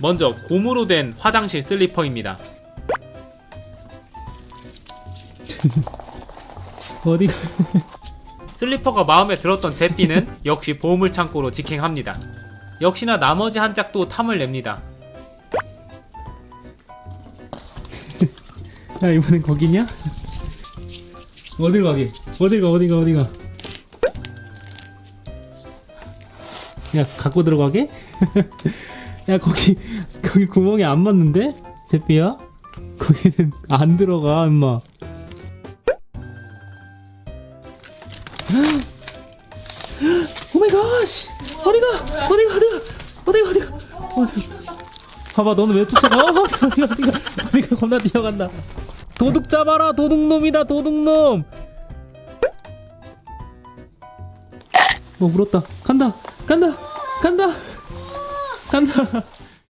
먼저 고무로 된 화장실 슬리퍼입니다. 어디가? 슬리퍼가 마음에 들었던 제삐는 역시 보물 창고로 직행합니다. 역시나 나머지 한 짝도 탐을 냅니다. 야 이번엔 거기냐? 어딜 가게? 어딜 가 어디 가 어디 가? 야 갖고 들어가게? 야 거기 거기 구멍이 안 맞는데? 제삐야? 거기는 안 들어가 임마. 오마이갓! 어디가? 어디가 어디가 어디가 어디가 어디가 봐봐 너는 왜 쫓아가? 어, 어디가 어디가 어디가 겁나 뛰어간다 도둑 잡아라 도둑놈이다 도둑놈 어 물었다 간다 간다 간다 간다